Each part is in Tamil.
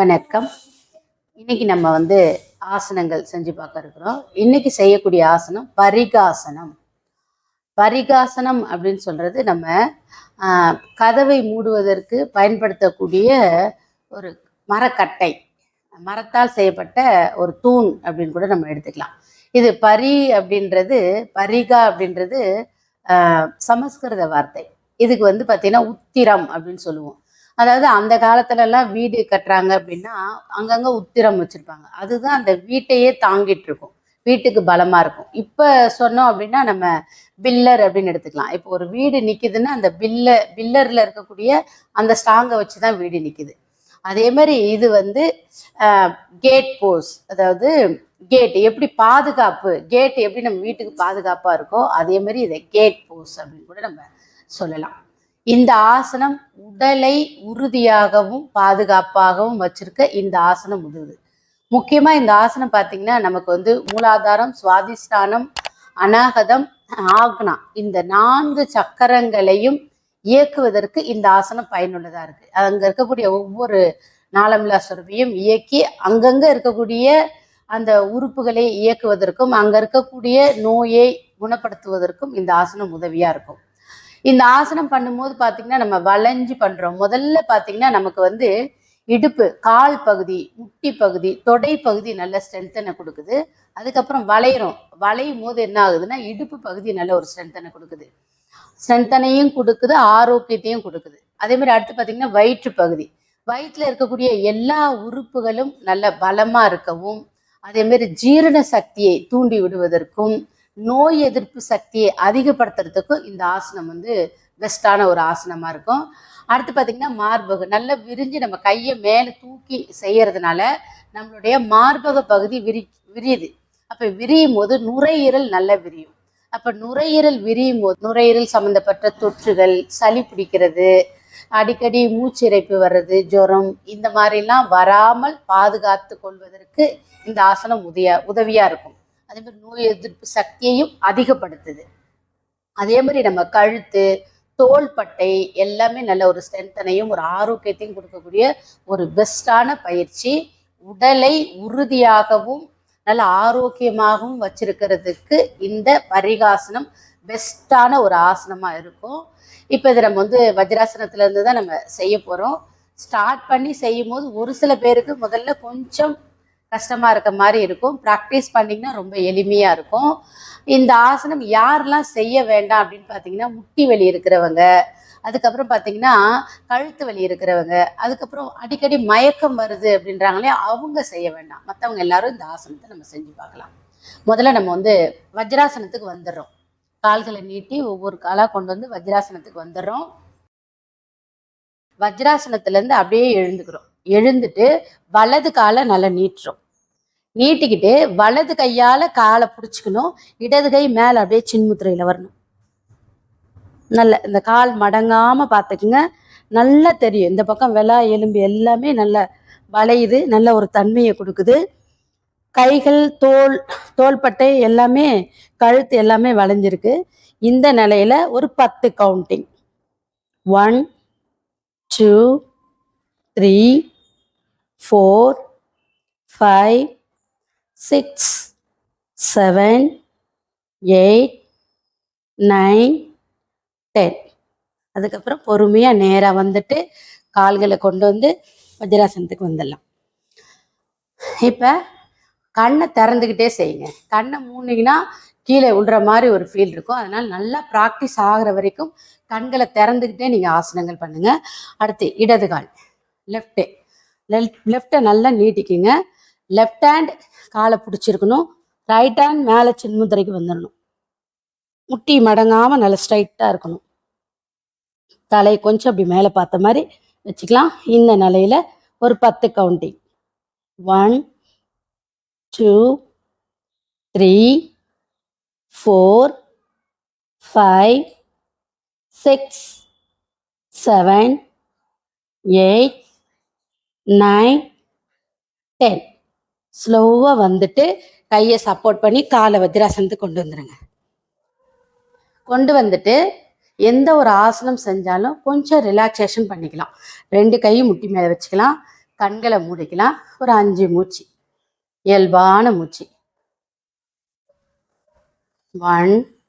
வணக்கம். இன்னைக்கு நம்ம வந்து ஆசனங்கள் செஞ்சு பார்க்க இருக்கிறோம். இன்னைக்கு செய்யக்கூடிய ஆசனம் பரிகாசனம். பரிகாசனம் அப்படின்னு சொல்றது நம்ம கதவை மூடுவதற்கு பயன்படுத்தக்கூடிய ஒரு மரக்கட்டை மரத்தால் செய்யப்பட்ட ஒரு தூண் அப்படின்னு கூட நம்ம எடுத்துக்கலாம். இது பரி அப்படின்றது பரிகா அப்படின்றது சமஸ்கிருத வார்த்தை. இதுக்கு வந்து பார்த்தீங்கன்னா உத்திரம் அப்படின்னு சொல்லுவோம். அதாவது அந்த காலத்துலலாம் வீடு கட்டுறாங்க அப்படின்னா அங்கங்கே உத்திரம் வச்சுருப்பாங்க. அதுதான் அந்த வீட்டையே தாங்கிட்டு இருக்கும் வீட்டுக்கு பலமாக இருக்கும். இப்போ சொன்னோம் அப்படின்னா நம்ம பில்லர் அப்படின்னு எடுத்துக்கலாம். இப்போ ஒரு வீடு நிற்கிதுன்னா அந்த பில்ல பில்லரில் இருக்கக்கூடிய அந்த ஸ்ட்ராங்கை வச்சு தான் வீடு நிற்கிது அதே மாதிரி இது வந்து கேட் போஸ் அதாவது கேட் எப்படி பாதுகாப்பு கேட் எப்படி நம்ம வீட்டுக்கு பாதுகாப்பாக இருக்கோ அதே மாதிரி இதை கேட் போஸ் அப்படின்னு கூட நம்ம சொல்லலாம். இந்த ஆசனம் உடலை உறுதியாகவும் பாதுகாப்பாகவும் வச்சிருக்க இந்த ஆசனம் உதவுது. முக்கியமாக இந்த ஆசனம் பார்த்தீங்கன்னா நமக்கு வந்து மூலாதாரம் சுவாதிஷ்டானம் அநாகதம் ஆக்னா இந்த நான்கு சக்கரங்களையும் இயக்குவதற்கு இந்த ஆசனம் பயனுள்ளதாக இருக்குது அங்கே இருக்கக்கூடிய ஒவ்வொரு நாளமில்லா சுரபியும் இயக்கி அங்கங்கே இருக்கக்கூடிய அந்த உறுப்புகளை இயக்குவதற்கும் அங்கே இருக்கக்கூடிய நோயை குணப்படுத்துவதற்கும் இந்த ஆசனம் உதவியாக இருக்கும். இந்த ஆசனம் பண்ணும்போது பார்த்தீங்கன்னா நம்ம வளைஞ்சு பண்ணுறோம் முதல்ல பார்த்தீங்கன்னா நமக்கு வந்து இடுப்பு கால் பகுதி முட்டி பகுதி தொடை பகுதி நல்ல ஸ்ட்ரென்த்தனை கொடுக்குது. அதுக்கப்புறம் வளையிறோம். வளையும் போது என்ன ஆகுதுன்னா இடுப்பு பகுதி நல்ல ஒரு ஸ்ட்ரென்த்தனை கொடுக்குது. ஸ்ட்ரென்த்தனையும் கொடுக்குது ஆரோக்கியத்தையும் கொடுக்குது. அதே மாதிரி அடுத்து பார்த்தீங்கன்னா வயிற்று பகுதி. வயிற்றில் இருக்கக்கூடிய எல்லா உறுப்புகளும் நல்ல பலமாக இருக்கவும் அதேமாரி ஜீரண சக்தியை தூண்டி விடுவதற்கும் நோய் எதிர்ப்பு சக்தியை அதிகப்படுத்துறதுக்கும் இந்த ஆசனம் வந்து பெஸ்ட்டான ஒரு ஆசனமாக இருக்கும். அடுத்து பார்த்திங்கன்னா மார்பகு நல்லா விரிஞ்சு நம்ம கையை மேலே தூக்கி செய்கிறதுனால நம்மளுடைய மார்பக பகுதி விரி விரியுது. அப்போ விரியும் போது நுரையீரல் நல்லா விரியும். அப்போ நுரையீரல் விரியும் போது நுரையீரல் சம்மந்தப்பட்ட தொற்றுகள் சளி பிடிக்கிறது அடிக்கடி மூச்சிறைப்பு வர்றது ஜுரம் இந்த மாதிரிலாம் வராமல் பாதுகாத்து கொள்வதற்கு இந்த ஆசனம் உதவியா உதவியாக இருக்கும். அதே மாதிரி நோய் எதிர்ப்பு சக்தியையும் அதிகப்படுத்துது. அதே மாதிரி நம்ம கழுத்து தோள்பட்டை எல்லாமே நல்ல ஒரு ஸ்ட்ரென்த்தனையும் ஒரு ஆரோக்கியத்தையும் கொடுக்கக்கூடிய ஒரு பெஸ்டான பயிற்சி. உடலை உறுதியாகவும் நல்ல ஆரோக்கியமாகவும் வச்சிருக்கிறதுக்கு இந்த பரிகாசனம் பெஸ்ட்டான ஒரு ஆசனமாக இருக்கும். இப்போ இதை நம்ம வந்து வஜ்ராசனத்துலேருந்து தான் நம்ம செய்ய போகிறோம் ஸ்டார்ட் பண்ணி செய்யும் போது ஒரு சில பேருக்கு முதல்ல கொஞ்சம் கஷ்டமாக இருக்க மாதிரி இருக்கும். ப்ராக்டிஸ் பண்ணிங்கன்னா ரொம்ப எளிமையாக இருக்கும். இந்த ஆசனம் யாரெல்லாம் செய்ய வேண்டாம் அப்படின்னு பார்த்தீங்கன்னா முட்டி வலி இருக்கிறவங்க அதுக்கப்புறம் பார்த்தீங்கன்னா கழுத்து வலி இருக்கிறவங்க அதுக்கப்புறம் அடிக்கடி மயக்கம் வருது அப்படின்றாங்களே அவங்க செய்ய வேண்டாம். மற்றவங்க எல்லாரும் இந்த ஆசனத்தை நம்ம செஞ்சு பார்க்கலாம். முதல்ல நம்ம வந்து வஜ்ராசனத்துக்கு வந்துடுறோம். கால்களை நீட்டி ஒவ்வொரு காலாக கொண்டு வந்து வஜ்ராசனத்துக்கு வந்துடுறோம். வஜ்ராசனத்துலேருந்து அப்படியே எழுந்துக்கிறோம். எழுந்துட்டு வலது காலை நல்லா நீட்டுரும் நீட்டிக்கிட்டு வலது கையால் காலை பிடிச்சிக்கணும். இடது கை மேலே அப்படியே சின்முத்திரையில் வரணும். நல்ல இந்த கால் மடங்காமல் பார்த்துக்குங்க. நல்லா தெரியும். இந்த பக்கம் வெலா எலும்பு எல்லாமே நல்லா வளையுது. நல்ல ஒரு தன்மையை கொடுக்குது. கைகள் தோல் தோள்பட்டை எல்லாமே கழுத்து எல்லாமே வளைஞ்சிருக்கு. இந்த நிலையில் ஒரு பத்து counting one two three four five six seven eight nine ten அதுக்கப்புறம் பொறுமையாக நேராக வந்துட்டு கால்களை கொண்டு வந்து வஜ்ராசனத்துக்கு வந்துடலாம். இப்போ கண்ணை திறந்துக்கிட்டே செய்யுங்க. கண்ணை மூடினீங்கன்னா கீழே விழுற மாதிரி ஒரு ஃபீல் இருக்கும். அதனால் நல்லா ப்ராக்டிஸ் ஆகிற வரைக்கும் கண்களை திறந்துக்கிட்டே நீங்கள் ஆசனங்கள் பண்ணுங்கள் அடுத்து இடது கால் லெஃப்ட் லெஃப்ட்டை நல்லா நீட்டிக்கிங்க. லெஃப்ட் ஹேண்ட் காலை பிடிச்சிருக்கணும். ரைட் ஹேண்ட் மேலே சின்முத்திரைக்கு வந்துடணும் முட்டி மடங்காமல் நல்லா ஸ்ட்ரைட்டாக இருக்கணும். தலை கொஞ்சம் அப்படி மேலே பார்த்த மாதிரி வச்சுக்கலாம். இந்த நிலையில் ஒரு பத்து counting one two three four five six seven eight nine ten ஸ்லோவாக வந்துட்டு கையை சப்போர்ட் பண்ணி காலை வஜ்ராசனத்துக்கு கொண்டு வந்துடுங்க கொண்டு வந்துட்டு எந்த ஒரு ஆசனம் செஞ்சாலும் கொஞ்சம் ரிலாக்ஸேஷன் பண்ணிக்கலாம். ரெண்டு கையும் முட்டி மேலே வச்சுக்கலாம். கண்களை மூடிக்கலாம். ஒரு அஞ்சு மூச்சு. இயல்பான மூச்சு. One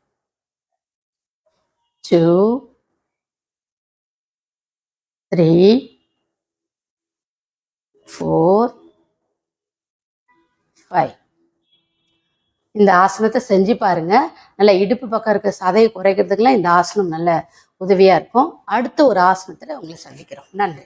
two three four five இந்த ஆசனத்தை செஞ்சு பாருங்க. நல்ல இடுப்பு பக்கம் இருக்க சதையை குறைக்கிறதுக்கெல்லாம் இந்த ஆசனம் நல்ல உதவியாக இருக்கும். அடுத்த ஒரு ஆசனத்தில் உங்களை சந்திக்கிறோம். நன்றி.